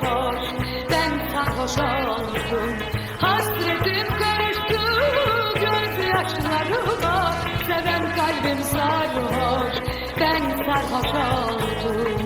sarhoş Ben sarhoş oldum. Hasretim karıştı gözyaşlarıma Seven kalbim sarhoş Ben sarhoş oldum